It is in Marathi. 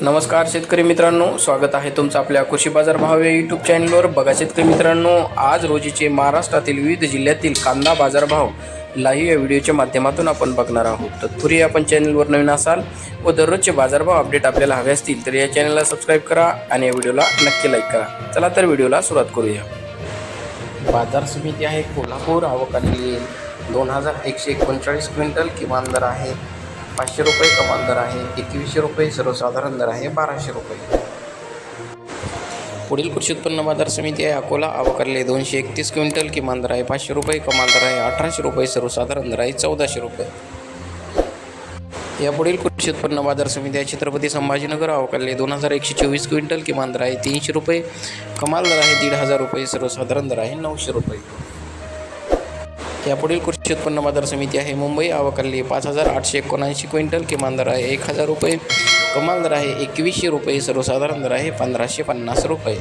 नमस्कार शेतकरी मित्रांनो स्वागत आहे तुमचं आपल्या कृषी बाजार भाव या यूट्यूब चॅनलवर बघा शेतकरी मित्रांनो आज रोजीचे महाराष्ट्रातील विविध जिल्ह्यातील कांदा बाजारभाव लाईव्ह या व्हिडिओच्या माध्यमातून आपण बघणार आहोत. तत्पूर्वी आपण चॅनलवर नवीन असाल व दररोजचे बाजारभाव अपडेट आपल्याला हवे असतील तर या चॅनलला सबस्क्राईब करा आणि या व्हिडिओला नक्की लाईक करा. चला तर व्हिडिओला सुरुवात करूया. बाजार समिती आहे कोल्हापूर. आवक दोन हजार एकशे एकोणचाळीस क्विंटल. किमान दर आहे पाचशे रुपये कमाल दर आहे एकवीसशे रुपये सर्वसाधारण दर आहे बाराशे रुपये. पुढील कृषी उत्पन्न बाजार समिती आहे अकोला आवक दोनशे एकतीस क्विंटल किमान दर आहे पाचशे रुपये कमाल दर आहे अठराशे रुपये सर्वसाधारण दर आहे चौदाशे रुपये. यापुढील कृषी उत्पन्न बाजार समिती आहे छत्रपती संभाजीनगर अवकालले दोन हजार एकशे चोवीस क्विंटल किमान दर आहे तीनशे रुपये कमाल दर आहे दीड हजार रुपये सर्वसाधारण दर आहे नऊशे रुपये. यापुढील कृषी उत्पन्न बाजार समिती आहे. मुंबई अवकालली पाच हजार आठशे एकोणऐंशी क्विंटल किमान दर आहे. एक हजार रुपये कमाल दर आहे. एकवीसशे रुपये सर्वसाधारण दर आहे. पंधराशे पन्नास रुपये.